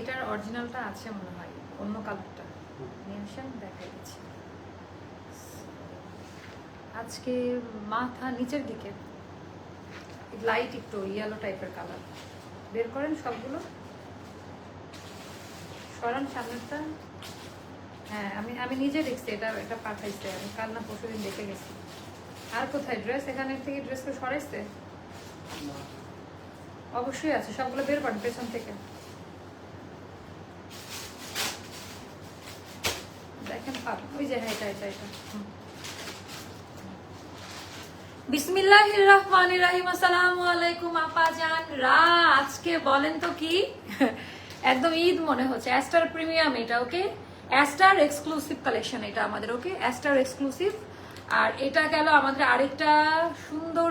এটার অরিজিনালটা আছে মনে হয় অন্য কালারটা নিয়ে আসেন দেখাই দিচ্ছি। আজকে মাথা নিচের দিকে লাইট একটু ইয়েলো টাইপের কালার বের করেন সবগুলো। সরান সামনেরটা। হ্যাঁ আমি আমি নিজে দেখছি এটা এটা পাঠাইছে। আমি কাল না পরশু দিন দেখে গেছি। আর কোথায়? ড্রেস এখানে থেকে ড্রেসকে সরাইছে? অবশ্যই আছে সবগুলো বের করেন পেছন থেকে দেখেন পাবেন ওই যে হ্যাঁ এটা এটা এটা। হুম। বিসমিল্লাহির রহমানির আসসালামু আলাইকুম, আপা জান। রা, আজকে বলেন তো কি? একদম ঈদ হচ্ছে। অ্যাস্টার প্রিমিয়াম এটা ওকে অ্যাস্টার এক্সক্লুসিভ কালেকশন এটা আমাদের ওকে অ্যাস্টার এক্সক্লুসিভ আর এটা গেল আমাদের আরেকটা সুন্দর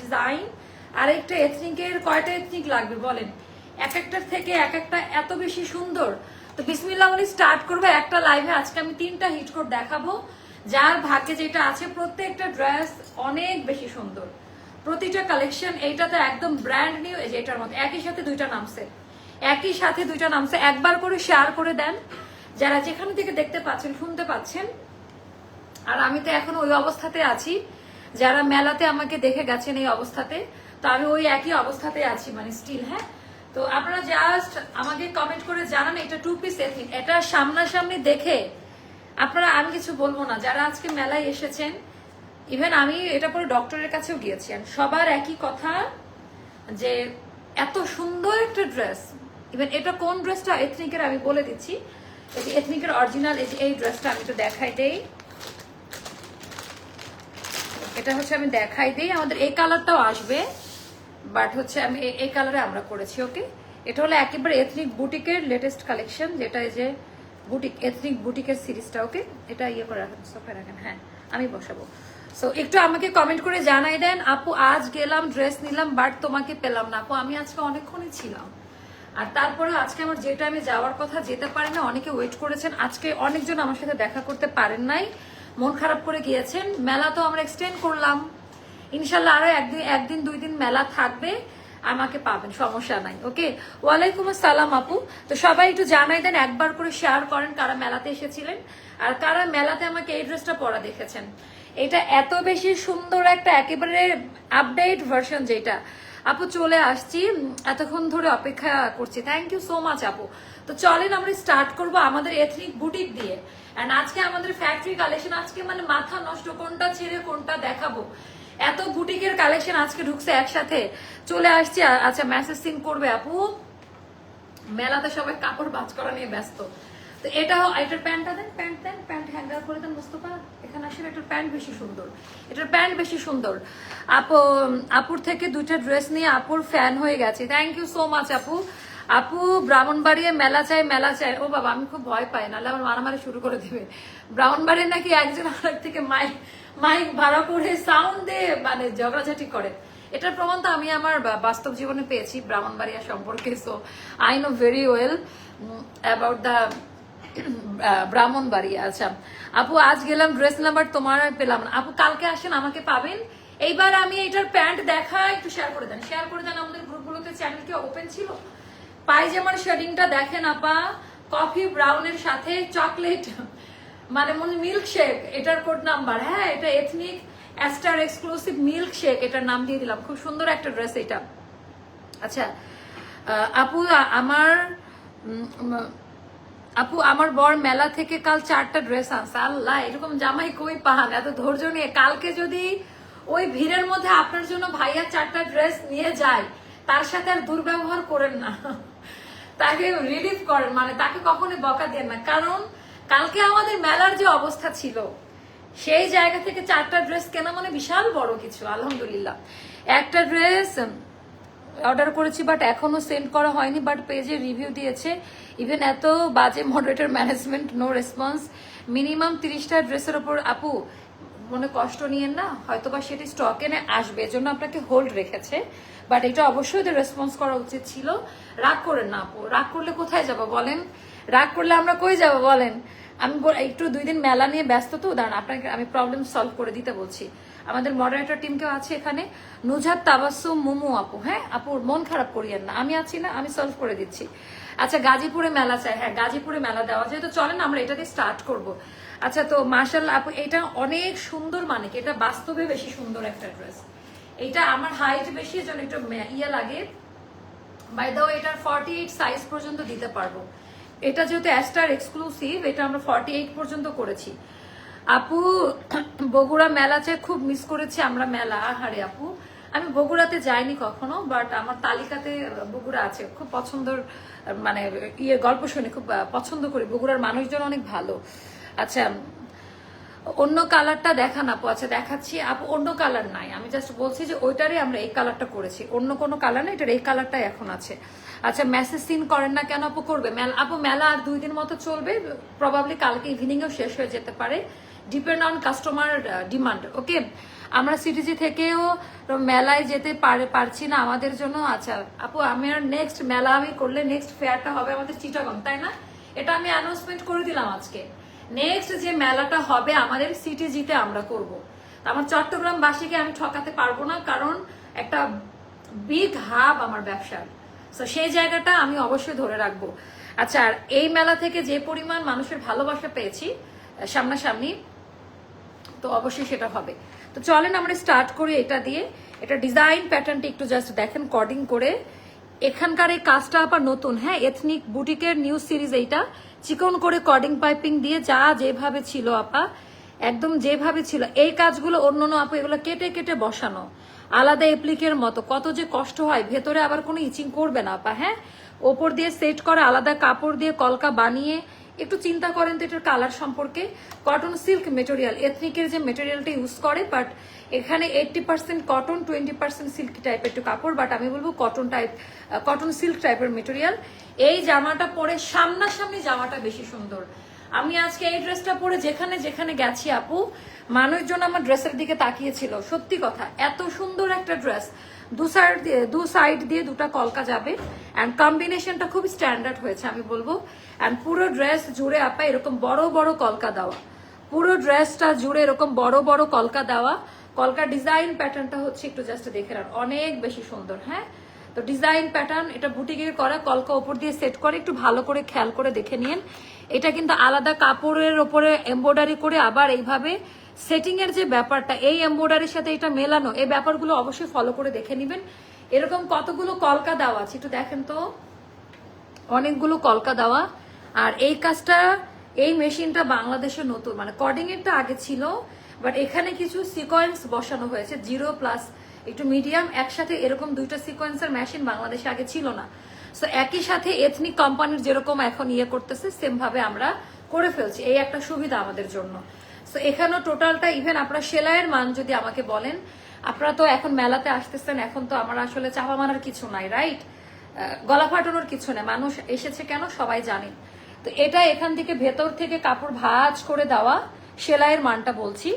ডিজাইন এথনিকের কয়টা এথনিক লাগবে বলেন? এক একটার থেকে এক একটা এত বেশি সুন্দর। তো বিসমিল্লাহ বলে স্টার্ট করব। একটা লাইভে আজকে আমি তিনটা হিট কোড দেখাবো। যার ভাগ্যে যেটা আছে, প্রত্যেকটা ড্রেস অনেক বেশি সুন্দর। প্রতিটা কালেকশন এইটাতে একদম ব্র্যান্ড নিউ এটার মধ্যে একই সাথে দুইটা নামছে। একই সাথে দুইটা নামছে। একবার করে শেয়ার করে দেন। যারা যেখানে থেকে দেখতে পাচ্ছেন, শুনতে পাচ্ছেন, আর আমি তো এখন ওই অবস্থাতে আছি, যারা মেলাতে আমাকে দেখে গেছেন এই অবস্থাতে, তো আমি ওই একই অবস্থাতে আছি মানে স্টিল হ্যাঁ? তো আপনারা জাস্ট আমাকে কমেন্ট করে জানান, এটা টু পিস এথনিক এটা সামনাসামনি দেখে আপনারা আমি কিছু বলব না। যারা আজকে মেলায় এসেছেন ইভেন আমি এটা পরে ডক্টরের কাছেও গিয়েছি। সবার একই কথা, যে এত সুন্দর একটা ড্রেস ইভেন এটা কোন ড্রেসটা এথনিকের আমি বলে দিচ্ছি। যে এথনিকের অরিজিনাল এই যে এই ড্রেসটা আমি তো দেখাই দেই। এটা হচ্ছে আমি দেখাই দিই। আমাদের এই কালারটাও আসবে। বাট হচ্ছে আমি এই- কালারে আমরা করেছি ওকে এটা হলো একেবারে এথনিক বুটিকের লেটেস্ট কালেকশন যেটা এই যে বুটিক এথনিক বুটিকের সিরিজটা ওকে এটা ইয়ে করে রাখেন সোফায় রাখেন হ্যাঁ আমি বসাবো। সো একটু আমাকে কমেন্ট করে জানাই দেন, আপু, আজ গেলাম ড্রেস নিলাম বাট তোমাকে পেলাম না। আপু, আমি আজকে অনেকক্ষণই ছিলাম। আর তারপরে আজকে আমার যে টাইমে যাওয়ার কথা যেতে পারি না, অনেকে ওয়েট করেছেন। আজকে অনেকজন আমার সাথে দেখা করতে পারেন নাই। মন খারাপ করে গিয়েছেন। মেলা তো আমরা এক্সটেন্ড করলাম। ইনশাল্লাহ আরও একদিন একদিন, দুই দিন মেলা থাকবে, আমাকে পাবেন, সমস্যা নাই, ওকে? ওয়ালাইকুম আসসালাম আপু। তো সবাই একটু জানাই দেন, একবার করে শেয়ার করেন কারা মেলাতে এসেছিলেন, আর কারা মেলাতে আমাকে এই ড্রেসটা পরা দেখেছেন। এটা এত বেশি সুন্দর একটা একেবারে আপডেট ভার্সন যেটা। আপু, চলে আসছি, এতক্ষণ ধরে অপেক্ষা করছি। থ্যাংক ইউ সো মাচ আপু। তো চলেন, আমরা স্টার্ট করব আমাদের এথনিক বুটিক দিয়ে। এন্ড আজকে আমাদের ফ্যাক্টরি কালেকশন আজকে মানে মাথা নষ্ট, কোনটা ছেড়ে, কোনটা দেখাবো? এত বুটিকের কালেকশন আজকে ঢুকছে একসাথে। চলে আসছি আচ্ছা মেসেজ সিন করবে আপু। মেলাতে সবাই কাপড় বাজ করা নিয়ে ব্যস্ত। তো এটা, এটার প্যান্টটা দেন, প্যান্ট দেন, প্যান্ট হ্যাঙ্গার করে দেন, মুস্তফা। এখানে আসলে এটার প্যান্ট বেশি সুন্দর। এটার প্যান্ট বেশি সুন্দর। আপু, আপুর থেকে দুইটা ড্রেস নিয়ে আপুর ফ্যান হয়ে গেছে। থ্যাংক ইউ সো মাচ আপু। আপু, ব্রাহ্মণবাড়িয়ে মেলা চাই মেলা চাই ও বাবা, আমি খুব ভয় পাই, নাহলে আমার মারামারি শুরু করে দেবে। ব্রাহ্মণবাড়ির নাকি একজন আরেক থেকে মাইক মাইক ভাড়া করে সাউন্ড দিয়ে মানে ঝগড়াঝাটি করে। এটার প্রমাণ তো আমি আমার বাস্তব জীবনে পেয়েছি ব্রাহ্মণবাড়িয়া সম্পর্কে so I know very well about the Brahmanbaria. আচ্ছা আপু, আজ গেলাম ড্রেস নাম্বার তোমার পেলাম না। আপু, কালকে আসেন, আমাকে পাবেন। এইবার আমি এটার প্যান্ট দেখা, একটু শেয়ার করে দেন। শেয়ার করে দেন, আমাদের গ্রুপগুলোতে চ্যানেল কি ওপেন ছিল? পায়জামার শেডিংটা দেখেন, আপা। কফি ব্রাউনের সাথে চকলেট মানে মনে মিল্ক শেক এটার কোড নাম্বার হ্যাঁ এটা ethnic Aster exclusive milk shake এটার নাম দিয়ে দিলাম। খুব সুন্দর একটা ড্রেস এটা। আচ্ছা আপু আমার আপু, আমার বর মেলা থেকে কাল চারটা ড্রেস আনছে। আল্লাহ, এরকম জামাই কই পাহান? এত ধৈর্য নিয়ে। কালকে যদি ওই ভিড়ের মধ্যে আপনার জন্য ভাইয়া চারটা ড্রেস নিয়ে যায়, তার সাথে আর দুর্ব্যবহার করেন না। তাকে রিলিফ করেন। মানে তাকে কখনোই বকা দেন না। কারণ কালকে আমাদের মেলার যে অবস্থা ছিল, সেই জায়গা থেকে চারটা ড্রেস কেনা মানে বিশাল বড় কিছু, আলহামদুলিল্লাহ। একটা ড্রেস অর্ডার করেছি বাট এখনও সেন্ড করা হয়নি বাট পেজে রিভিউ দিয়েছে। ইভেন এত বাজে moderator management no response minimum তিরিশটা ড্রেসের ওপর, আপু, মনে কষ্ট নিয়েন না হয়তো বা সেটি স্টক এনে আসবে, এজন্য আপনাকে হোল্ড রেখেছে। বাট এটা অবশ্যই রেসপন্স করা উচিত ছিল। রাগ করেন না, আপু, রাগ করলে কোথায় যাব বলেন? রাগ করলে আমরা কই যাব বলেন? আমি একটু দুই দিন মেলা নিয়ে ব্যস্ত তো, দাঁড়ান, আপনাকে আমি প্রবলেম সলভ করে দিতে বলছি। আমাদের মডারেটর টিম কেউ আছে এখানে? নুজাত তাবাসুম মুমু আপু হ্যাঁ? আপু, মন খারাপ করিয়েন না। আমি আছি না, আমি সলভ করে দিচ্ছি। আচ্ছা গাজীপুরে মেলা চাই। হ্যাঁ গাজীপুরে মেলা দেওয়া যেহেতু চলেন, আমরা এটা দিয়ে স্টার্ট করব। আচ্ছা তো মার্শাল আপু, এটা অনেক সুন্দর মানে কি এটা বাস্তবে বেশি সুন্দর একটা ড্রেস এটা আমার হাইট বেশি, এজন্য একটু ইয়ে লাগে। বাই দাও এটার ফর্টি এইট সাইজ পর্যন্ত দিতে পারব। এটা যেহেতু অ্যাস্টার এক্সক্লুসিভ এটা আমরা ফর্টি এইট পর্যন্ত করেছি। আপু, বগুড়া মেলাতে খুব মিস করেছি আমরা মেলা, আহারে আপু। আমি বগুড়াতে যাইনি কখনো বাট আমার তালিকাতে বগুড়া আছে। খুব পছন্দর মানে ইয়ে গল্প শুনে, খুব পছন্দ করি। বগুড়ার মানুষজন অনেক ভালো। আচ্ছা অন্য কালারটা দেখান আপু। আচ্ছা দেখাচ্ছি। আপু, অন্য কালার নাই। আমি জাস্ট বলছি যে ওইটারই আমরা এই কালারটা করেছি। অন্য কোনো কালার না, এটার এই কালারটাই এখন আছে। আচ্ছা মেসেজ সিন করেন না কেন আপু করবে? মেলা, আপু, মেলা আর দুই দিন মতো চলবে। প্রবাবলি কালকে ইভিনিংও শেষ হয়ে যেতে পারে। Depend on customer demand okay আমরা সিটিজি থেকেও মেলায় যেতে পারে, পারছি না আমাদের জন্য। আচ্ছা আপু, আমি আর নেক্সট মেলা আমি করলে নেক্সট ফেয়ারটা হবে আমাদের চিটাগং তাই না? এটা আমি অ্যানাউন্সমেন্ট করে দিলাম আজকে। নেক্সট যে মেলাটা হবে আমাদের সিটিজিতে আমরা করব। আমার চট্টগ্রাম বাসীকে আমি ঠকাতে পারব না, কারণ একটা বিগ হাব আমার ব্যবসার। তো সেই জায়গাটা আমি অবশ্যই ধরে রাখব। আচ্ছা আর এই মেলা থেকে যে পরিমাণ মানুষের ভালোবাসা পেয়েছি সামনাসামনি, তো অবশ্যই সেটা হবে। তো চলেন আমরা স্টার্ট করি এটা দিয়ে। এটা ডিজাইন প্যাটার্নটি একটু জাস্ট দেখেন কর্ডিং করে। এখানকার এই কাজটা আবার নতুন হ্যাঁ? এথনিক বুটিকের নিউ সিরিজ এইটা। চিকন করে কর্ডিং পাইপিং দিয়ে যা যেভাবে ছিল আপা, একদম যেভাবে ছিল। এই কাজগুলো অন্য অন্য আপু এগুলো কেটে কেটে বসানো। আলাদা এপ্লিকের মতো। কত যে কষ্ট হয়, ভেতরে আবার কোনো ইচিং করবে না আপা হ্যাঁ? ওপর দিয়ে সেট করা আলাদা কাপড় দিয়ে কলকা বানিয়ে একটু চিন্তা করেন তো এটার কালার সম্পর্কে। কটন সিল্ক মেটেরিয়াল এথনিকের যে মেটেরিয়ালটা ইউজ করে বাট এখানে eighty percent cotton twenty percent silk টাইপের একটু কাপড় বাট আমি বলব কটন টাইপ কটন সিল্ক টাইপের মেটেরিয়াল এই জামাটা পরে সামনাসামনি জামাটা বেশি সুন্দর। আমি আজকে এই ড্রেসটা পরে যেখানে যেখানে গেছি আপু, মানুষজন আমার ড্রেসের দিকে তাকিয়েছিল। সত্যি কথা, এত সুন্দর একটা ড্রেস দু সাইড দিয়ে, দু সাইড দিয়ে দুটা কলকা যাবে। অ্যান্ড কম্বিনেশনটা খুব স্ট্যান্ডার্ড হয়েছে, আমি বলব। অ্যান্ড পুরো ড্রেস জুড়ে আপা এরকম বড় বড় কলকা দেওয়া। পুরো ড্রেসটা জুড়ে এরকম বড় বড় কলকা দেওয়া। কলকা ডিজাইন প্যাটার্নটা হচ্ছে একটু জাস্ট দেখে রান অনেক বেশি সুন্দর হ্যাঁ? তো ডিজাইন প্যাটার্ন এটা বুটিকের করা, কলকা ওপর দিয়ে সেট করে, একটু ভালো করে খেয়াল করে দেখে নিন। এটা কিন্তু আলাদা কাপড়ের ওপরে এমব্রয়ডারি করে আবার এইভাবে সেটিং এর যে ব্যাপারটা, এই এমব্রয়ডারির সাথে এটা মেলানো, এই ব্যাপারগুলো অবশ্যই ফলো করে দেখে নেবেন। এরকম কতগুলো কলকা দেওয়া আছে, একটু দেখেন তো। অনেকগুলো কলকা দেওয়া। আর এই কাজটা, এই মেশিনটা বাংলাদেশে নতুন মানে কর্ডিং এরটা আগে ছিল বাট এখানে কিছু সিকোয়েন্স বসানো হয়েছে জিরো প্লাস একটু মিডিয়াম একসাথে এরকম দুইটা সিকোয়েন্সের মেশিন বাংলাদেশে আগে ছিল না। সো একই সাথে এথনিক কোম্পানির যেরকম এখন ইয়ে করতেছে সেম ভাবে আমরা করে ফেলছি। এই একটা সুবিধা আমাদের জন্য। সো এখানেও টোটালটা ইভেন আপনারা সেলাইয়ের মান যদি আমাকে বলেন, আপনারা তো এখন মেলাতে আসতেছেন, এখন তো আমার আসলে চাপা মানার কিছু নাই রাইট গলা ফাটানোর কিছু নেই, মানুষ এসেছে কেন সবাই জানে। তো এটা এখান থেকে ভেতর থেকে কাপড় ভাজ করে দেওয়া, সেলাইয়ের মানটা বলছি।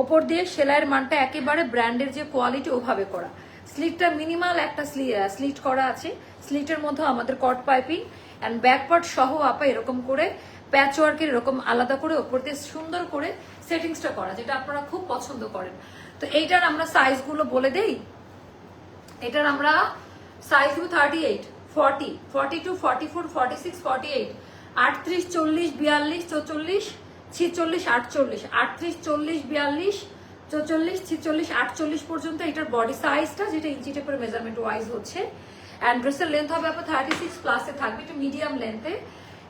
ওপর দিয়ে সেলাইয়ের মানটা একেবারে ব্র্যান্ডের যে কোয়ালিটি ওভাবে করা। স্লিটটা মিনিমাল একটা স্লিট করা আছে। স্লিটের মধ্যে আমাদের কট পাইপিং অ্যান্ড ব্যাকপার্ট সহ আপা এরকম করে প্যাচ ওয়ার্কের এরকম আলাদা করে ওপর দিয়ে সুন্দর করে সেটিংসটা করা, যেটা আপনারা খুব পছন্দ করেন। তো এইটার আমরা সাইজগুলো বলে দেই। এটার আমরা সাইজ দিব thirty eight forty forty two forty four forty six forty eight আটত্রিশ, চল্লিশ, বিয়াল্লিশ, চৌচল্লিশ, ছিচল্লিশ, আটচল্লিশ, আটত্রিশ, চল্লিশ, বিয়াল্লিশ, চৌচল্লিশ, ছিচল্লিশ, আটচল্লিশ পর্যন্ত এটার বডি সাইজটা যেটা ইঞ্চি টেপের মেজারমেন্ট ওয়াইজ হচ্ছে। অ্যান্ড ড্রেসের লেন্থ হবে আপনার থার্টি সিক্স প্লাসে থাকবে, একটু মিডিয়াম লেন্থে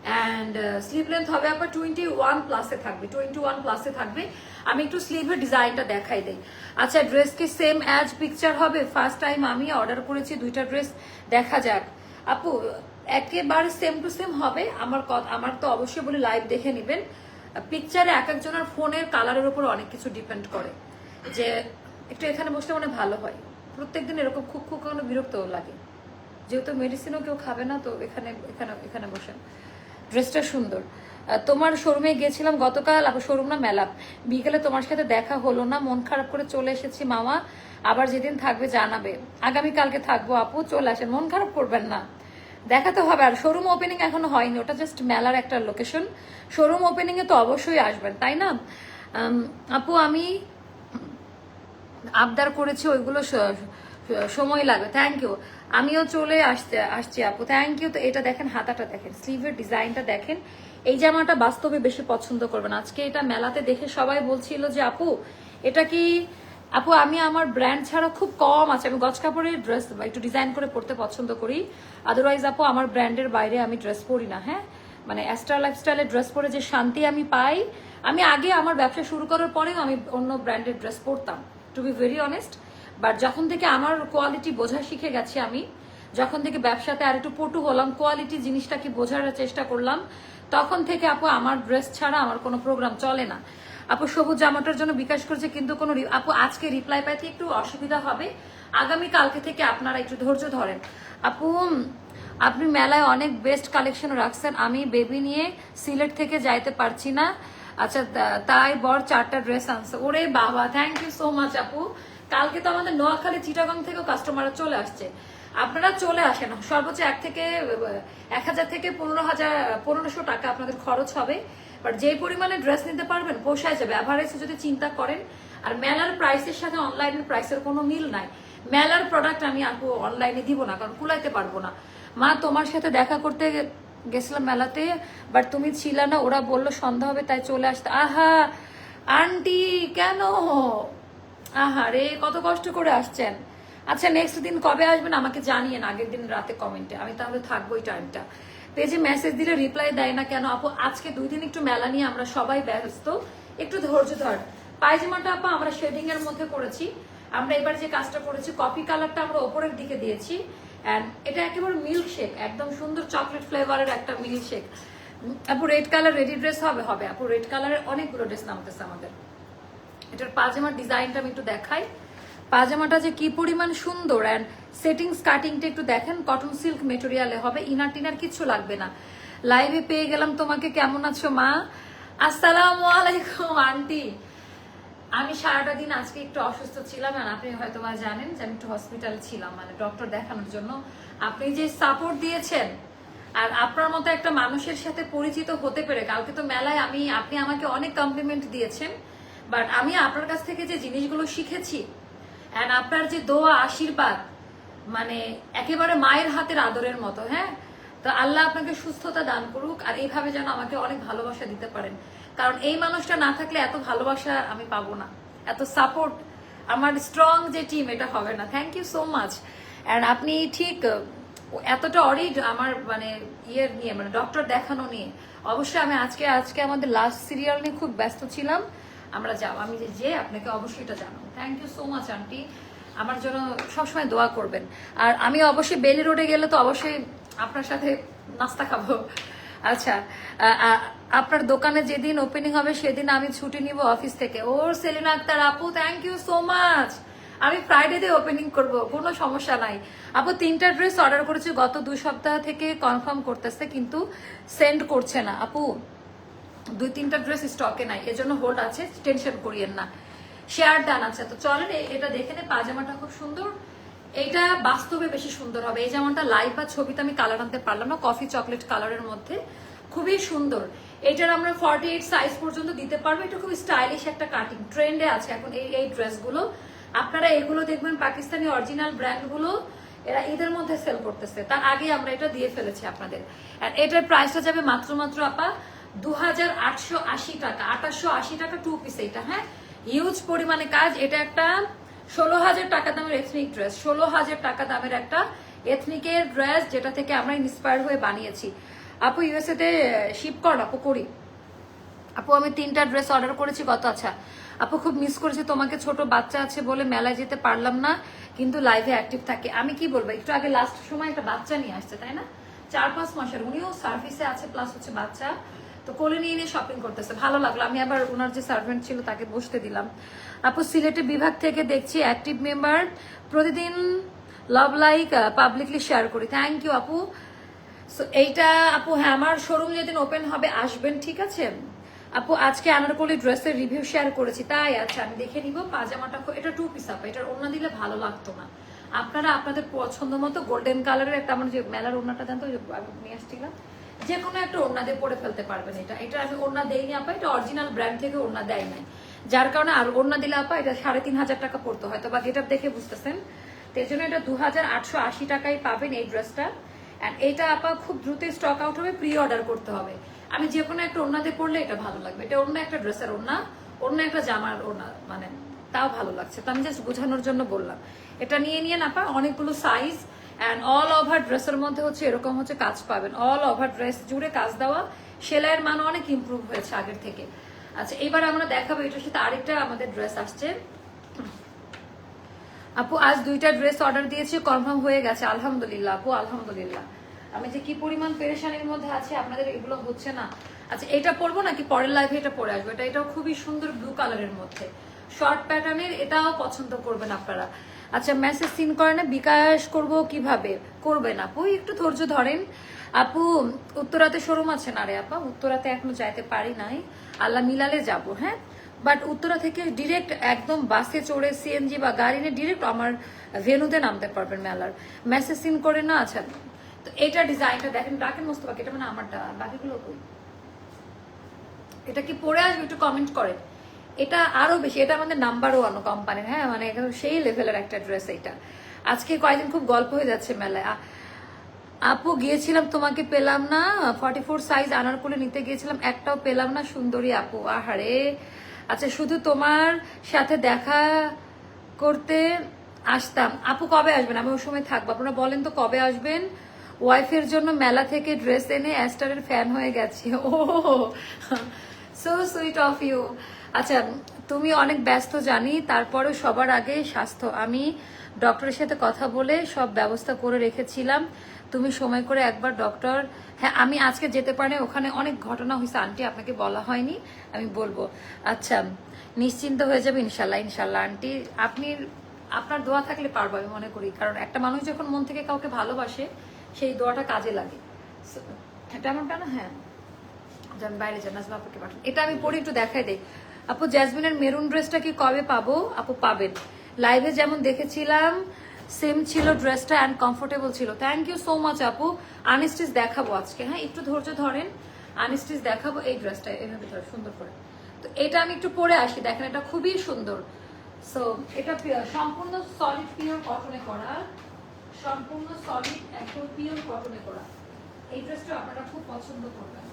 অ্যান্ড স্লিভ লেন্থ হবে আপনার টোয়েন্টি ওয়ান প্লাসে থাকবে টোয়েন্টি ওয়ান প্লাসে থাকবে। আমি একটু স্লিভের ডিজাইনটা দেখাই দেই। আচ্ছা ড্রেস কি সেম অ্যাজ পিকচার হবে? ফার্স্ট টাইম আমি অর্ডার করেছি দুইটা ড্রেস দেখা যাক। আপু, একেবারে সেম টু সেম হবে? আমার আমার তো অবশ্যই বলি লাইভ দেখে নেবেন। পিকচারে এক একজনের ফোনের কালারের উপর অনেক কিছু ডিপেন্ড করে। যে একটু এখানে বসলে মানে ভালো হয়। প্রত্যেকদিন এরকম খুব খুব কোনো বিরক্ত লাগে। যেহেতু মেডিসিনও কেউ খাবে না, তো এখানে এখানে এখানে বসেন। ড্রেসটা সুন্দর। তোমার শোরুমে গিয়েছিলাম গতকাল শোরুম না মেলা বিকেলে তোমার সাথে দেখা হলো না, মন খারাপ করে চলে এসেছি মামা। আবার যেদিন থাকবে জানাবে। আগামী কালকে থাকব আপু, চলে আসেন। মন খারাপ করবেন না। দেখাতে হবে। আর শোরুম ওপেনিং এখনও হয়নি, ওটা জাস্ট মেলার একটা লোকেশন শোরুম ওপেনিং এ তো অবশ্যই আসবেন, তাই না? আপু, আমি আবদার করেছি ওইগুলো সময় লাগবে। থ্যাংক ইউ আমিও চলে আসতে, আসছি আপু। থ্যাংক ইউ তো এটা দেখেন, হাতাটা দেখেন স্লিভের ডিজাইনটা দেখেন। এই জামাটা বাস্তবে বেশি পছন্দ করবেন। আজকে এটা মেলাতে দেখে সবাই বলছিল যে, আপু, এটা কি আপু, আমি আমার ব্র্যান্ড ছাড়া খুব কম আছে। আমি গজ কাপড়ের ড্রেস একটু ডিজাইন করে পড়তে পছন্দ করি। আদারওয়াইজ আপু, আমার ব্র্যান্ডের বাইরে আমি ড্রেস পরি না হ্যাঁ? মানে অ্যাস্ট্রা লাইফস্টাইলের ড্রেস পরে যে শান্তি আমি পাই। আমি আগে আমার ব্যবসা শুরু করার পরেও আমি অন্য ব্র্যান্ডের ড্রেস পরতাম। To be very honest but যখন থেকে আমার কোয়ালিটি বোঝা শিখে গেছি আমি, যখন থেকে ব্যবসাতে আর একটু পটু হলাম কোয়ালিটি জিনিসটা কি বোঝার চেষ্টা করলাম, তখন থেকে আপু আমার ড্রেস ছাড়া আমার কোনো প্রোগ্রাম চলে না। আপু সবুজ জামাটার জন্য বিকাশ করছে, কিন্তু কোনো আপু আজকে রিপ্লাই পাইতে একটু অসুবিধা হবে। আগামী কালকে থেকে আপনারা একটু ধৈর্য ধরেন। আপু আপনি মেলায় অনেক বেস্ট কালেকশন রাখছেন, আমি বেবি নিয়ে সিলেট থেকে যাইতে পারছি না। আচ্ছা তাই বর চারটা ড্রেস আনছে। ওরে বাবা থ্যাংক ইউ সো মাচ আপু। কালকে তো আমাদের নোয়াখালী চিটাগং থেকেও কাস্টমাররা চলে আসছে। আপনারা চলে আসেন। সর্বোচ্চ এক থেকে, এক হাজার থেকে পনেরো হাজার, পনেরোশো টাকা আপনাদের খরচ হবে। বাট যে পরিমাণে ড্রেস নিতে পারবেন পোষায় যাবে। অ্যাভারেজে যদি চিন্তা করেন, আর মেলার প্রাইসের সাথে অনলাইনের প্রাইসের কোনো মিল নাই। মেলার প্রোডাক্ট আমি আপু অনলাইনে দিব না, কারণ কুলাইতে পারব না। মা, তোমার সাথে দেখা করতে গেছিলাম মেলাতে বাট তুমি ছিল না, ওরা বলল সন্ধ্যা হবে, তাই চলে আসতে। আহা, আন্টি, কেন? আহা রে কত কষ্ট করে আসছেন। আচ্ছা নেক্সট দিন কবে আসবেন আমাকে জানিয়েন, আগের দিন রাতে কমেন্টে আমি তাহলে থাকব ওই টাইমটা পেজে মেসেজ দিলে রিপ্লাই দেয় না কেন, আপু, আজকে দুই দিন একটু মেলা নিয়ে আমরা সবাই ব্যস্ত। একটু ধৈর্য ধর। পায়জামাটা আপা, আমরা শেডিং এর মধ্যে করেছি। আমরা এবার যে কাজটা করেছি কফি কালারটা আমরা ওপরের দিকে দিয়েছি। অ্যান্ড এটা একেবারে মিল্ক শেক একদম সুন্দর চকলেট ফ্লেভারের একটা মিল্ক শেক আপু রেড কালার রেডি ড্রেস হবে হবে। আপু রেড কালারের অনেকগুলো ড্রেস নামতেছে আমাদের। এটার পাজামার ডিজাইনটা আমি একটু দেখাই। পাজামাটা যে কি পরিমাণ সুন্দর অ্যান্ড সেটিংস কাটিংটা একটু দেখেন কটন সিল্ক মেটেরিয়ালে হবে, ইনার টিনার কিচ্ছু লাগবে না। লাইভে পেয়ে গেলাম তোমাকে, কেমন আছো মা? আসসালামু আলাইকুম, আন্টি। আমি সারাটা দিন আজকে একটু অসুস্থ ছিলাম আর আপনি হয়তো বা জানেন যে আমি একটু হসপিটাল ছিলাম মানে ডক্টর দেখানোর জন্য। আপনি যে সাপোর্ট দিয়েছেন, আর আপনার মতো একটা মানুষের সাথে পরিচিত হতে পেরে, কালকে তো মেলায় আমি, আপনি আমাকে অনেক কমপ্লিমেন্ট দিয়েছেন। বাট আমি আপনার কাছ থেকে যে জিনিসগুলো শিখেছি অ্যান্ড আপনার যে দোয়া, আশীর্বাদ মানে একেবারে মায়ের হাতের আদরের মতো হ্যাঁ? তো আল্লাহ আপনাকে সুস্থতা দান করুক, আর এইভাবে যেন আমাকে অনেক ভালোবাসা দিতে পারেন। কারণ এই মানুষটা না থাকলে এত ভালোবাসা আমি পাবো না। এত সাপোর্ট আমার স্ট্রং যে টিম এটা হবে না। Thank you so much and আপনি ঠিক, এতটা অরিড আমার মানে ইয়ের নিয়ে মানে ডক্টর দেখানো নিয়ে। অবশ্যই আমি আজকে আজকে আমাদের লাস্ট সিরিয়াল নিয়ে খুব ব্যস্ত ছিলাম। আমরা যাব আমি যে যে আপনাকে অবশ্যই এটা জানাব। Thank you so much aunty আমার জন্য সবসময় দোয়া করবেন। আর আমি অবশ্যই বেলি রোডে গেলে তো অবশ্যই আপনার সাথে নাস্তা খাব। আচ্ছা আপনার দোকানে যেদিন ওপেনিং হবে, সেদিন আমি ছুটি নিব অফিস থেকে। ও সেলিনা আক্তার, আপু থ্যাংক ইউ সো মাচ আমি ফ্রাইডেতে ওপেনিং করব, কোনো সমস্যা নাই। আপু, তিনটা ড্রেস অর্ডার করেছি, গত দু সপ্তাহ থেকে কনফার্ম করতেছে, কিন্তু সেন্ড করছে না। আপু দুই তিনটা ড্রেস স্টকে নাই, এজন্য হোল্ড আছে টেনশন করিয়েন না। শেয়ার ডান আছে। তো চলেন এটা দেখে নে পাজামাটা খুব সুন্দর। এটা বাস্তবে বেশি সুন্দর হবে। এই যেমনটা লাইভ বা ছবিতে আমি কালার আনতে পারলাম না কফি চকলেট কালারের মধ্যে। খুবই সুন্দর। এটার আমরা ফর্টি এইট সাইজ পর্যন্ত দিতে পারব। এটা খুব স্টাইলিশ একটা কাটিং ট্রেন্ডে আছে এখন এই এই ড্রেসগুলো আপনারা এগুলো দেখবেন পাকিস্তানি অরিজিনাল ব্র্যান্ডগুলো এরা ঈদের মধ্যে সেল করতেছে। তার আগে আমরা এটা দিয়ে ফেলেছি আপনাদের। আর এটার প্রাইসটা যাবে মাত্র মাত্র আপা দু হাজার আটশো আশি টাকা আঠাশশো টাকা টু পিস এটা হ্যাঁ? হিউজ পরিমাণে কাজ, এটা একটা ষোলো হাজার টাকা দামের এথনিক ড্রেস ষোলো হাজার টাকা দামের একটা এথনিকের ড্রেস যেটা থেকে আমরা ইন্সপায়ার হয়ে বানিয়েছি। আপু ইউএসএ তে শিপ কর আপু, করি। আপু, আমি তিনটা ড্রেস অর্ডার করেছি গত আচ্ছা? আপু, খুব মিস করেছি, তোমাকে ছোট বাচ্চা আছে বলে মেলায় যেতে পারলাম না, কিন্তু লাইভে অ্যাক্টিভ থাকে। আমি কি বলব, একটু আগে লাস্ট সময় একটা বাচ্চা নিয়ে আসছে, তাই না? চার পাঁচ মাসের, উনিও সার্ভিসে আছে প্লাস হচ্ছে বাচ্চা। তো কোলে নিয়ে নিয়ে শপিং করতেছে। ভালো লাগল। আমি আবার ওনার যে সার্ভেন্ট ছিল তাকে বসতে দিলাম। আপু, সিলেটে বিভাগ থেকে দেখছি অ্যাক্টিভ মেম্বার প্রতিদিন লাভ লাইক পাবলিকলি শেয়ার করি। থ্যাংক ইউ আপু। সো এইটা, আপু হ্যাঁ আমার শোরুম যেদিন ওপেন হবে, আসবেন, ঠিক আছে? আপু, আজকে আনারকলি ড্রেসের রিভিউ শেয়ার করেছি। তাই আচ্ছা আমি দেখে নিব। পাজামাটা এটা টু পিস আপা। এটার ওড়না দিলে ভালো লাগতো না। আপনারা আপনাদের পছন্দ মতো গোল্ডেন কালারের একটা, আমার যে মেলার ওড়নাটা দেন তো নিয়ে আসছিলাম। যে কোনো একটা ওড়না দিয়ে পরে ফেলতে পারবেন এটা। এটা আমি ওড়না দেইনি আপা, এটা অরিজিনাল ব্র্যান্ড থেকে ওড়না দেয় নাই। যার কারণে আর ওড়না দিলে আপা, এটা সাড়ে তিন হাজার টাকা পড়তো। হয়তো বা গেট দেখে বুঝতেছেন। তো এই জন্য এটা দু হাজার আটশো আশি টাকায় পাবেন এই ড্রেসটা। অ্যান্ড এইটা আপা খুব দ্রুত স্টক আউট হবে প্রি অর্ডার করতে হবে। আমি যে কোনো একটা ওড়নাতে পরলে এটা ভালো লাগবে। এটা অন্য একটা ড্রেসের ওড়না অন্য একটা জামার ওড়না মানে তাও ভালো লাগছে। তো আমি জাস্ট বোঝানোর জন্য বললাম। এটা নিয়ে নিয়ে না পা অনেকগুলো সাইজ অ্যান্ড অল ওভার ড্রেসের মধ্যে হচ্ছে এরকম হচ্ছে কাজ পাবেন। অল ওভার ড্রেস জুড়ে কাজ দেওয়া। সেলাইয়ের মান অনেক ইমপ্রুভ হয়েছে আগের থেকে। আচ্ছা এবার আমরা দেখাবো এটার সাথে আরেকটা আমাদের ড্রেস আসছে। আপু, আজ দুইটা ড্রেস অর্ডার দিয়েছি কনফার্ম হয়ে গেছে। আলহামদুলিল্লাহ, আপু, আলহামদুলিল্লাহ। আমি যে কি পরিমাণ পেরেশানির মধ্যে আছি, আপনাদের এগুলো হচ্ছে না। আচ্ছা এটা পরবো নাকি পরের লাইফে এটা পরে আসবে? এটা এটাও খুবই সুন্দর ব্লু কালারের মধ্যে। শর্ট প্যাটার্নের এটাও পছন্দ করবেন আপনারা। আচ্ছা মেসেজ সিন করে না, বিকাশ করব কীভাবে? করবেন আপু, একটু ধৈর্য ধরেন। আপু, উত্তরাতে শোরুম আছে না রে আপা? উত্তরাতে এখনও যাইতে পারি নাই। আল্লাহ মিলালে যাব হ্যাঁ? বাট উত্তরা থেকে ডিরেক্ট একদম বাসে চড়ে সিএনজি বা গাড়ি নিয়ে ডিরেক্ট আমার ভেনুতে নামতে পারবেন মেলার। মেসেজ সিন করে না আচ্ছা। তো এটা ডিজাইনটা দেখেন ডাকেন মোস্তফাকে এটা মানে আমারটা। বাকিগুলো এটা কি পরে আসবে? একটু কমেন্ট করেন। এটা আরও বেশি, এটা আমাদের নাম্বার ওয়ান কোম্পানির হ্যাঁ? মানে সেই লেভেলের একটা ড্রেস এটা। আজকে কয়েকদিন খুব গল্প হয়ে যাচ্ছে মেলায়। আপু, গিয়েছিলাম তোমাকে পেলাম না ফর্টি ফোর সাইজ আনারকুলে নিতে গিয়েছিলাম, একটাও পেলাম না, সুন্দরী আপু। আহারে! আচ্ছা শুধু তোমার সাথে দেখা করতে আসতাম। আপু কবে আসবেন? আমি ওই সময় থাকব। আপনারা বলেন তো কবে আসবেন? ওয়াইফের জন্য মেলা থেকে ড্রেস এনে অ্যাস্টারের ফ্যান হয়ে গেছি। Oh so sweet of you আচ্ছা তুমি অনেক ব্যস্ত জানি তারপরে সবার আগে স্বাস্থ্য। আমি ডক্টরের সাথে কথা বলে সব ব্যবস্থা করে রেখেছিলাম। তুমি সময় করে একবার ডক্টর হ্যাঁ আমি আজকে যেতে পারি ওখানে অনেক ঘটনা হয়েছে। আন্টি আপনাকে বলা হয়নি, আমি বলব। আচ্ছা নিশ্চিন্ত হয়ে যাবে ইনশাল্লাহ ইনশাল্লাহ, আন্টি। আপনি, আপনার দোয়া থাকলে পারব আমি মনে করি, কারণ একটা মানুষ যখন মন থেকে কাউকে ভালোবাসে, সেই দোয়াটা কাজে লাগে। এটা এমনটা না হ্যাঁ। যান, বাইরে আপুকে পাঠান। এটা আমি পরে একটু দেখাই দেই। আপু জ্যাসমিনের মেরুন ড্রেসটা কি কবে পাবো? আপু, পাবেন। লাইভে যেমন দেখেছিলাম সেম ছিল ড্রেসটা অ্যান্ড কমফোর্টেবল ছিল। থ্যাংক ইউ সো মাচ আপু। আনস্টিচ দেখাবো আজকে। হ্যাঁ একটু ধৈর্য ধরেন। আনস্টিচ দেখাবো এই ড্রেসটা এভাবে ধরে, সুন্দর করে। তো এটা আমি একটু পরে আসি। দেখেন, এটা খুবই সুন্দর। সো এটা সম্পূর্ণ সলিড পিওর কটনে করা। সম্পূর্ণ সলিড একদম পিওর কটনে করা। এই ড্রেসটা আপনারা খুব পছন্দ করবেন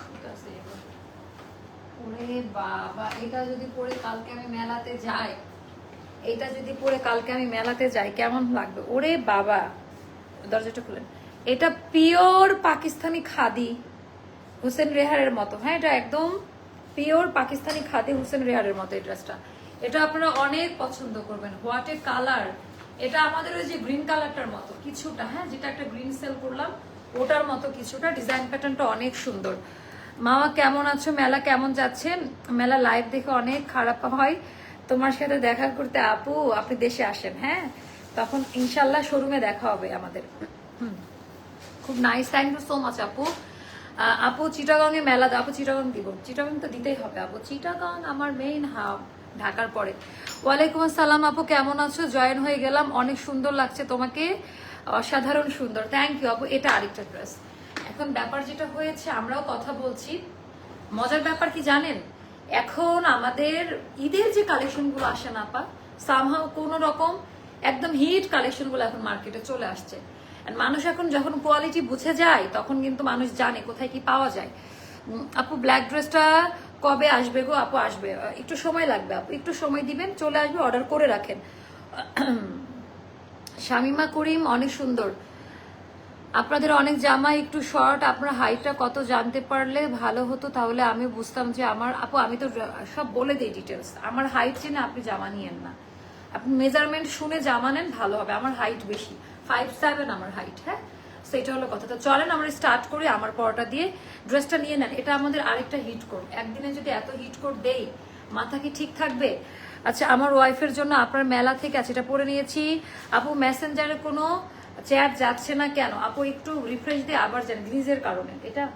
শুকাছে এবার। ওরে বাবা এটা যদি পরে কালকে আমি মেলাতে যাই, এটা যদি পরে কালকে আমি মেলাতে যাই, কেমন লাগবে? ওরে বাবা, দরজাটা খুলেন। এটা পিওর পাকিস্তানি খাদি হুসেন রেহারের মতো। হ্যাঁ এটা একদম পিওর পাকিস্তানি খাদি হুসেন রেহারের মতো এই ড্রেসটা। এটা আপনারা অনেক পছন্দ করবেন। হোয়াট এ কালার এটা আমাদের ওই যে গ্রিন কালারটার মতো, কিছুটা হ্যাঁ যেটা একটা গ্রিন সেল করলাম, ওটার মতো কিছুটা। ডিজাইন প্যাটার্নটা অনেক সুন্দর। মামা কেমন আছো? মেলা কেমন যাচ্ছে মেলা লাইভ দেখে অনেক খারাপ হয়। তোমার সাথে দেখা করতে আপু, আপনি দেশে আসেন হ্যাঁ? তখন ইনশাল্লাহ শোরুমে দেখা হবে আমাদের। খুব nice thank you so much আপু। আপু, চিটাগাং এ মেলা। আপু, চিটাগাং দিব। চিটাগং তো দিতেই হবে, আপু। চিটাগং আমার মেইন হাব ঢাকার পরে। ওয়ালাইকুম আসসালাম, আপু, কেমন আছো? জয়েন হয়ে গেলাম। অনেক সুন্দর লাগছে তোমাকে। অসাধারণ সুন্দর। থ্যাংক ইউ আপু। এটা আরেকটা ড্রেস এখন ব্যাপার যেটা হয়েছে, আমরাও কথা বলছি। মজার ব্যাপার কি জানেন? এখন আমাদের ঈদের যে কালেকশনগুলো আসে না আপা সামহাও কোনো রকম একদম হিট কালেকশনগুলো এখন মার্কেটে চলে আসছে। মানুষ এখন যখন কোয়ালিটি বুঝে যায়, তখন কিন্তু মানুষ জানে কোথায় কি পাওয়া যায়। আপু ব্ল্যাক ড্রেসটা কবে আসবে গো? আপু, আসবে। একটু সময় লাগবে আপু, একটু সময় দিবেন, চলে আসবে অর্ডার করে রাখেন। শামিমা করিম অনেক সুন্দর। আপনাদের অনেক জামা একটু শর্ট আপনার হাইটটা কত জানতে পারলে ভালো হতো তাহলে আমি বুঝতাম যে আমার, আপু, আমি তো সব বলে দিই ডিটেলস আমার হাইট জেনে আপনি জামা নিয়েন না। আপনি মেজারমেন্ট শুনে জামা নেন, ভালো হবে। আমার হাইট বেশি। ফাইভ সেভেন আমার হাইট হ্যাঁ? সেটা হলো কথা। তো চলেন আমরা স্টার্ট করি আমার পরোটা দিয়ে। ড্রেসটা নিয়ে নেন। এটা আমাদের আরেকটা হিট কোড একদিনে যদি এত হিট কোড দেই, মাথা কি ঠিক থাকবে? আচ্ছা আমার ওয়াইফের জন্য আপনার মেলা থেকে আছে এটা পরে নিয়েছি। আপু মেসেঞ্জারে কোনো চেয়ার যাচ্ছে না কেন? আপু একটু রিফ্রেশ দিয়ে আবার যান গ্রিজের কারণে। এটা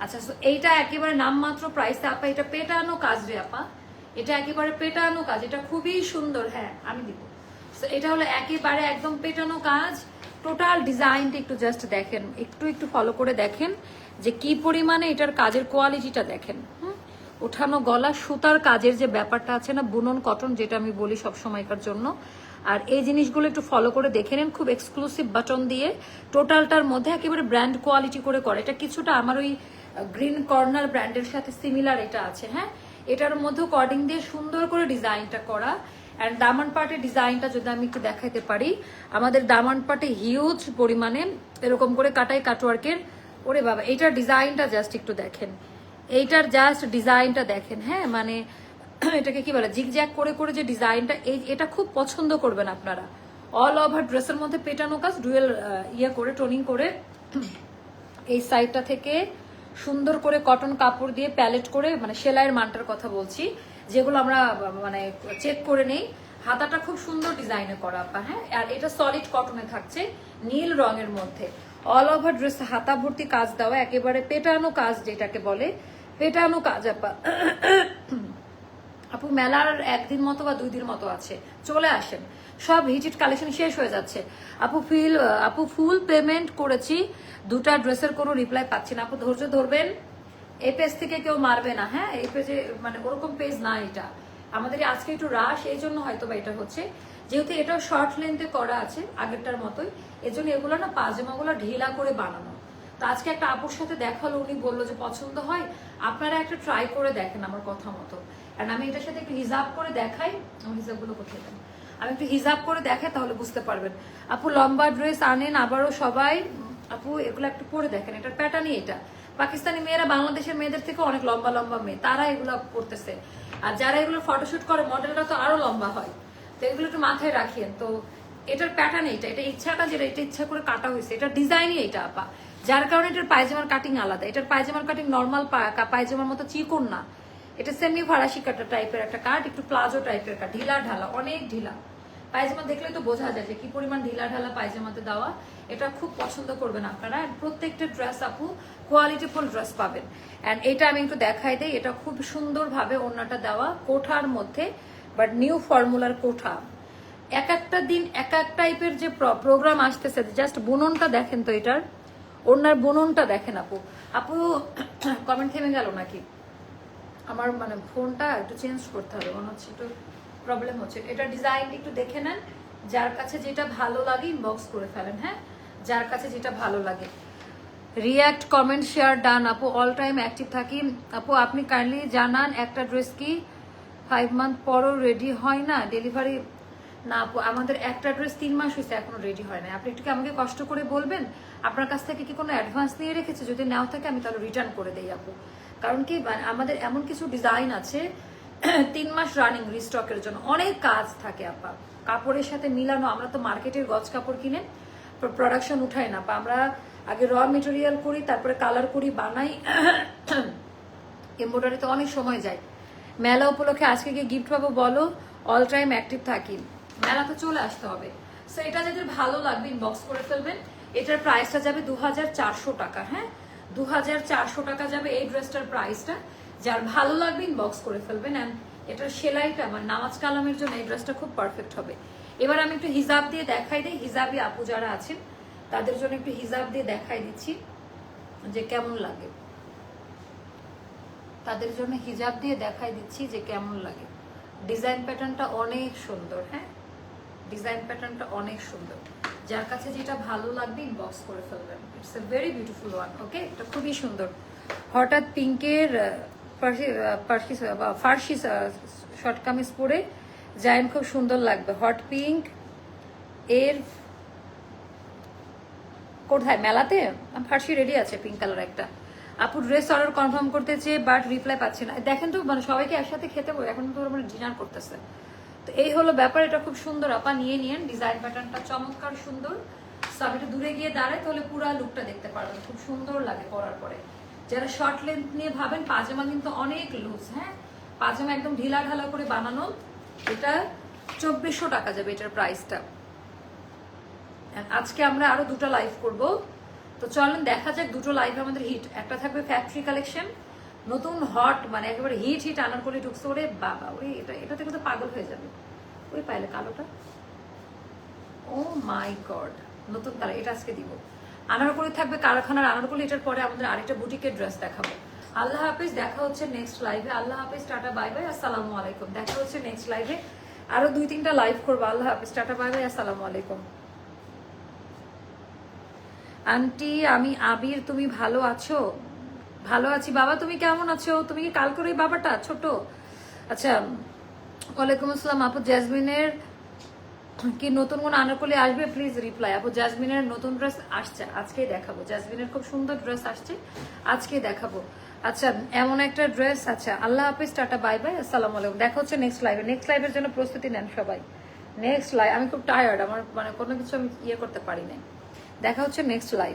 আচ্ছা so এইটা একেবারে নামমাত্র প্রাইসে আপা এটা পেটানো কাজ রে আপা। এটা একেবারে পেটানো কাজ। এটা খুবই সুন্দর হ্যাঁ আমি দিব। So, এটা হলো একেবারে একদম পেটানো কাজ। টোটাল ডিজাইনটা একটু জাস্ট দেখেন। একটু একটু ফলো করে দেখেন যে কি পরিমাণে এটার কাজের কোয়ালিটিটা দেখেন। হুম? ওঠানো গলা সুতার কাজের যে ব্যাপারটা আছে না বুনন কটন যেটা আমি বলি সব সময়কার জন্য আর এই জিনিসগুলো একটু ফলো করে দেখে নেন, খুব এক্সক্লুসিভ বাটন দিয়ে। টোটালটার মধ্যে একেবারে ব্র্যান্ড কোয়ালিটি করে করে। এটা কিছুটা আমার ওই গ্রিন কর্নার ব্র্যান্ডের সাথে সিমিলার এটা আছে হ্যাঁ? এটার মধ্যে কর্ডিং দিয়ে সুন্দর করে ডিজাইনটা করা। অ্যান্ড দামান পার্টের ডিজাইনটা যদি আমি একটু দেখাইতে পারি, আমাদের দামান পার্টে হিউজ পরিমাণে এরকম করে কাটাই কাটওয়ার্কের ওরে বাবা, এইটার ডিজাইনটা জাস্ট একটু দেখেন। এইটার জাস্ট ডিজাইনটা দেখেন হ্যাঁ? মানে এটাকে কি বলে, জিগজ্যাগ করে করে যে ডিজাইনটা, এই, এটা খুব পছন্দ করবেন আপনারা। অল ওভার ড্রেসের মধ্যে পেটানো কাজ ডুয়েল ইয়ে করে টোনিং করে, এই সাইডটা থেকে সুন্দর করে কটন কাপড় দিয়ে প্যালেট করে মানে সেলাইয়ের মানটার কথা বলছি, যেগুলো আমরা মানে চেক করে নেই। হাতাটা খুব সুন্দর ডিজাইনে করা, আপা হ্যাঁ? আর এটা সলিড কটনে থাকছে, নীল রঙের মধ্যে। অল ওভার ড্রেস হাতা ভর্তি কাজ দেওয়া, একেবারে পেটানো কাজ যেটাকে বলে, পেটানো কাজ, আপা। আপু, মেলার একদিন মতো বা দুই দিন মতো আছে। চলে আসেন। সব হিটেড কালেকশন শেষ হয়ে যাচ্ছে। আপু, ফিল, আপু, ফুল পেমেন্ট করেছি। দুটা ড্রেসের কোনো রিপ্লাই পাচ্ছি না। আপু, ধৈর্য ধরবেন। এই পেজ থেকে কেউ মারবে না হ্যাঁ? এই পেজে মানে ওরকম পেজ না এটা। আমাদের আজকে একটু রাশ এই জন্য হয়তো বা এটা হচ্ছে। যেহেতু এটাও শর্ট লেন্থে করা আছে, আগেরটার মতোই। এজন্য এগুলো না পাজামাগুলো ঢিলা করে বানানো। তো আজকে একটা আপুর সাথে দেখাল উনি বলল যে পছন্দ হয়। আপনারা একটা ট্রাই করে দেখেন আমার কথা মতো। আর আমি এটার সাথে একটু হিসাব করে দেখাই। আমার হিসাবগুলো কোথায় দেন। আমি একটু হিসাব করে দেখাই, তাহলে বুঝতে পারবেন। আপু, লম্বা ড্রেস আনেন, আবারও সবাই। আপু, এগুলো একটু পরে দেখেন, এটার প্যাটার্নই এটা। পাকিস্তানি মেয়েরা বাংলাদেশের মেয়েদের থেকে অনেক লম্বা লম্বা মেয়ে। তারা এগুলো করতেছে। আর যারা এগুলো ফটোশুট করে মডেলটা তো আরও লম্বা হয়। তো এগুলো একটু মাথায় রাখিয়েন তো এটার প্যাটার্ন এটা। এটা ইচ্ছাটা যেটা, এটা ইচ্ছা করে কাটা হয়েছে। এটা ডিজাইনই এটা, আপা। যার কারণে এটার পায়জামার কাটিং আলাদা। এটার পায়জামার কাটিং নর্মাল পায়জামার মতো চিকন না। এটা সেমি ফারাসি কাটা টাইপের একটা কাট একটু প্লাজো টাইপের কাট ঢিলা ঢালা, অনেক ঢিলা। পায়জামা দেখলে তো বোঝা যায় যে কি পরিমাণ ঢিলা ঢালা পায়জামাতে দেওয়া, এটা খুব পছন্দ করবেন আপনারা। প্রত্যেকটা ড্রেস আপু কোয়ালিটিফুল ড্রেস পাবেন। অ্যান্ড এটা আমি একটু দেখাই দিই, এটা খুব সুন্দরভাবে ওড়নাটা দেওয়া, কোঠার মধ্যে বাট নিউ ফর্মুলার কোঠা। এক একটা দিন, এক এক টাইপের যে প্রোগ্রাম আসতেছে জাস্ট বুননটা দেখেন তো এটার। ওনার বুননটা দেখেন আপু। আপু কমেন্ট থেমে গেল নাকি? আমার মানে ফোনটা একটু চেঞ্জ করতে হবে, মনে হচ্ছে একটু প্রবলেম হচ্ছে। এটা ডিজাইন একটু দেখে নেন, যার কাছে যেটা ভালো লাগে ইনবক্স করে ফেলেন হ্যাঁ? যার কাছে যেটা ভালো লাগে। রিয়াক্ট কমেন্ট শেয়ার ডান আপু অল টাইম অ্যাক্টিভ থাকি। আপু, আপনি কাইন্ডলি জানান, একটা ড্রেস কি ফাইভ মান্থ পরও রেডি হয় না? ডেলিভারি না, আপু, আমাদের একটা ড্রেস তিন মাস হয়েছে, এখনও রেডি হয় না আপনি একটু আমাকে কষ্ট করে বলবেন? আপনার কাছ থেকে কি কোনো অ্যাডভান্স নিয়ে রেখেছে? যদি নাও থাকে, আমি তাহলে রিটার্ন করে দেই, আপু। কারণ কি মানে আমাদের এমন কিছু ডিজাইন আছে, তিন মাস রানিং রিস্টকের জন্য। অনেক কাজ থাকে, আপা। কাপড়ের সাথে মিলানো, আমরা তো মার্কেটের গজ কাপড় কিনে প্রোডাকশন উঠাই না বা আমরা আগে র মেটেরিয়াল করি, তারপরে কালার করি, বানাই। এমব্রয়ডারিতে অনেক সময় যায়। মেলা উপলক্ষে আজকে গিয়ে গিফট পাবো বলো? অল টাইম অ্যাক্টিভ থাকি। মেলা তো চলে আসতে হবে। সো এটা যাদের ভালো লাগবে ইনবক্স করে ফেলবেন। এটার প্রাইসটা যাবে দু হাজার চারশো টাকা হ্যাঁ? দু হাজার চারশো টাকা যাবে এই ড্রেসটার প্রাইসটা। যার ভালো লাগবে ইনবক্স করে ফেলবেন অ্যান্ড এটার সেলাইটা আমার নামাজ কালামের জন্য এই ড্রেসটা খুব পারফেক্ট হবে। এবার আমি একটু হিজাব দিয়ে দেখাই দিই। হিজাবি আপু যারা আছেন, তাদের জন্য একটু হিজাব দিয়ে দেখাই দিচ্ছি যে কেমন লাগে। তাদের জন্য হিজাব দিয়ে দেখাই দিচ্ছি যে কেমন লাগে। ডিজাইন প্যাটার্নটা অনেক সুন্দর হ্যাঁ? ডিজাইন প্যাটার্নটা অনেক সুন্দর। যার কাছে যেটা ভালো লাগবে ইনবক্স করে ফেলবেন। It's a very beautiful one okay এটা খুবই সুন্দর। হঠাৎ পিঙ্কের ফার্সি শর্ট কামিজ পরে জায়ন খুব সুন্দর লাগবে। হট পিঙ্ক এর কোথায়? মেলাতে? ফার্সি রেডি আছে পিঙ্ক কালার একটা। আপু ড্রেস অর্ডার কনফার্ম করতে চেয়ে বাট রিপ্লাই পাচ্ছি না। দেখেন তো মানে সবাইকে একসাথে খেতে এখন তো মানে ডিনার করতেছে। তো এই হলো ব্যাপার, এটা খুব সুন্দর। আপা, নিয়ে নিয়েন ডিজাইন প্যাটার্নটা চমৎকার সুন্দর। সো দূরে গিয়ে দাঁড়াই, তাহলে পুরো লুকটা দেখতে পারবেন। খুব সুন্দর লাগে পরার পরে। যারা শর্ট লেন্থ নিয়ে ভাবেন, পাজামা কিন্তু অনেক লুজ হ্যাঁ? পাজামা একদম ঢিলা ঢালা করে বানানো। এটা চব্বিশশো টাকা যাবে এটার প্রাইসটা আজকে আমরা আরও দুটো লাইভ করব। তো চলেন, দেখা যাক, দুটো লাইভ আমাদের হিট একটা থাকবে ফ্যাক্টরি কালেকশন নতুন হট মানে একেবারে হিট হিট আনার করে ঢুকছে ওরে বাবা, ওরে, এটা এটা থেকে তো পাগল হয়ে যাবে। ওই পাইলে কালোটা। ও মাই গড নতুন কালার এটা আজকে দিব। আনারকলি থাকবে কারখানার আনারকলি, এটার পরে আমাদের আরেকটা বুটিকের ড্রেস দেখাবো। আল্লাহ হাফিজ, দেখা হচ্ছে নেক্সট লাইভে আল্লাহ হাফিজ, টাটা বাই বাই আসসালামু আলাইকুম। দেখা হচ্ছে নেক্সট লাইভে আরও দুই, তিনটা লাইভ করব। আল্লাহ হাফিজ, টাটা বাই বাই আসসালামু আলাইকুম। আন্টি, আমি আবির, তুমি ভালো আছো? ভালো আছি। বাবা, তুমি কেমন আছো? তুমি কি কাল করে বাবাটা? ছোট। আচ্ছা ওয়ালাইকুম আসসালাম। আপু, জ্যাসমিনের কি নতুন কোন আনারকলি আসবে? প্লিজ রিপ্লাই আপু, জ্যাসমিনের নতুন ড্রেস আসছে। আজকেই দেখাবো। জ্যাসমিনের খুব সুন্দর ড্রেস আসছে। আজকেই দেখাবো। আচ্ছা এমন একটা ড্রেস আচ্ছা আল্লাহ হাফিজ, টাটা, বাই বাই, আসসালামু আলাইকুম। দেখা হচ্ছে নেক্সট লাইভে নেক্সট লাইভের জন্য প্রস্তুতি নেন সবাই। নেক্সট লাইভ আমি খুব টায়ার্ড আমার মানে কোনো কিছু আমি ইয়ে করতে পারি না দেখা হচ্ছে নেক্সট লাইভ